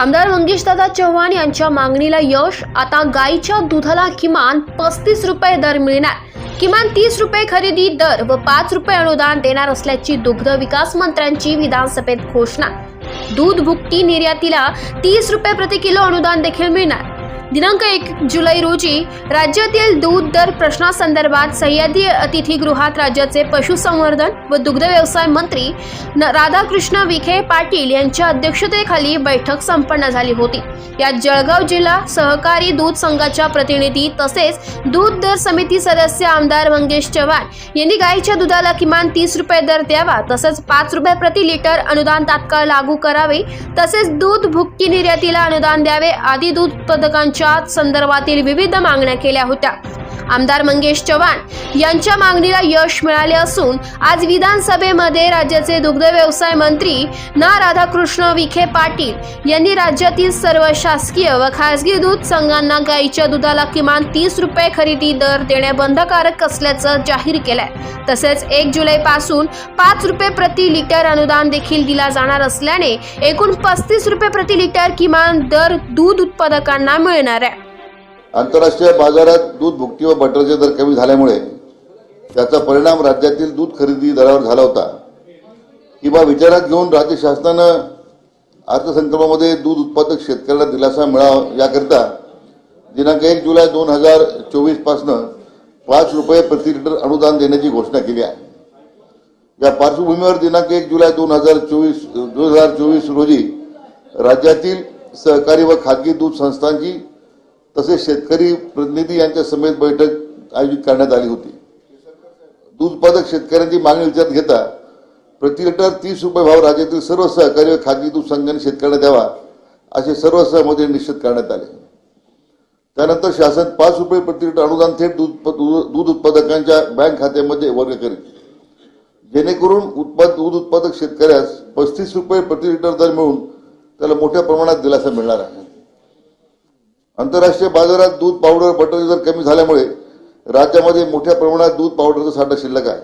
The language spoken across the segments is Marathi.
आमदार मंगेशदादा चव्हाण यांच्या मागणीला यश आता गाईच्या दुधाला किमान पस्तीस रुपये दर मिळणार. किमान तीस रुपये खरेदी दर व पाच रुपये अनुदान देणार असल्याची दुग्ध विकास मंत्र्यांची विधानसभेत घोषणा. दूध भुकटी निर्यातीला तीस रुपये प्रति किलो अनुदान देखील मिळणार. दिनांक एक जुलै रोजी राज्यातील दूध दर प्रश्नासंदर्भात सह्याद्री अतिथीगृहात राज्याचे पशुसंवर्धन व दुग्ध व्यवसाय मंत्री न- राधाकृष्ण विखे पाटील यांच्या अध्यक्षतेखाली बैठक संपन्न झाली होती. यात जळगाव जिल्हा सहकारी दूध संघाच्या प्रतिनिधी तसेच दूध दर समिती सदस्य आमदार मंगेश चव्हाण यांनी गाईच्या दुधाला किमान तीस रुपये दर द्यावा तसेच पाच रुपये प्रति लिटर अनुदान तात्काळ लागू करावे तसेच दूध भुकटी निर्यातीला अनुदान द्यावे आदी दूध उत्पादकांच्या संदर्भातील विविध मागण्या केल्या होत्या. आमदार मंगेश चव्हाण यांच्या मागणीला यश मिळाले असून आज विधानसभेमध्ये राज्याचे दुग्ध व्यवसाय मंत्री ना राधाकृष्ण विखे पाटील यांनी राज्यातील सर्व शासकीय व खासगी दूध संघांना गाईच्या दुधाला किमान तीस रुपये खरेदी दर देणे बंधकारक असल्याचं जाहीर केलंय. तसेच एक जुलैपासून पाच रुपये प्रति लिटर अनुदान देखील दिला जाणार असल्याने एकूण पस्तीस रुपये प्रति लिटर किमान दर दूध उत्पादकांना मिळणार आहे. आंतरराष्ट्रीय बाजारात दूध भुकटी व बटरचे दर कमी झाल्यामुळे त्याचा परिणाम राज्यातील दूध खरेदी दरावर झाला होता. किंवा विचारात घेऊन राज्य शासनानं अर्थसंकल्पामध्ये दूध उत्पादक शेतकऱ्यांना दिलासा मिळावा याकरिता दिनांक एक जुलै दोन हजार चोवीसपासनं पाच रुपये प्रति लिटर अनुदान देण्याची घोषणा केली आहे. या पार्श्वभूमीवर दिनांक एक जुलै दोन हजार चोवीस दोन हजार चोवीस रोजी राज्यातील सहकारी व खाजगी दूध संस्थांची तसेच शेतकरी प्रतिनिधी यांच्या समेत बैठक आयोजित करण्यात आली होती. दूध उत्पादक शेतकऱ्यांची मागणी विचारात घेता प्रति लिटर तीस रुपये भाव राज्यातील सर्व सहकारी व खाजगी दूध संघाने शेतकऱ्यांना द्यावा असे सर्व सहमती निश्चित करण्यात आले. त्यानंतर शासन पाच रुपये प्रति लिटर अनुदान थेट दूध दूध उत्पादकांच्या बँक खात्यामध्ये वर्ग करेल. जेणेकरून उत्पाद दूध उत्पादक शेतकऱ्यास पस्तीस रुपये प्रति लिटर दर मिळून त्याला मोठ्या प्रमाणात दिलासा मिळणार आहे. आंतरराष्ट्रीय बाजारात दूध पावडर बटर दर कमी झाल्यामुळे राज्यामध्ये मोठ्या प्रमाणात दूध पावडरचा साठा शिल्लक आहे.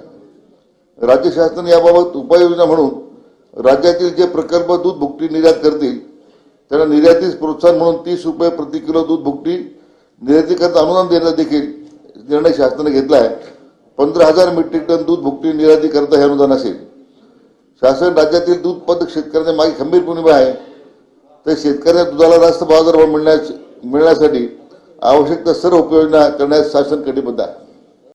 राज्य शासन याबाबत उपाययोजना म्हणून राज्यातील जे प्रकल्प दूध भुकटी निर्यात करतील त्यांना निर्यातीस प्रोत्साहन म्हणून तीस रुपये प्रति किलो दूध भुकटी निर्यातीकरता अनुदान देण्याचा देखील निर्णय शासनाने घेतला आहे. पंधरा हजार मेट्रिक टन दूध भुकटी निर्याती करता हे अनुदान असेल. शासन राज्यातील दूध उत्पादक शेतकऱ्यांच्या मागे खंबीरपणे पूर्णिमा आहे. तर शेतकऱ्यांना दुधाला जास्त बाजारभाव मिळण्यास मिळण्यासाठी आवश्यक त्या सर्व उपाययोजना करण्यास शासन कटिबद्ध आहे.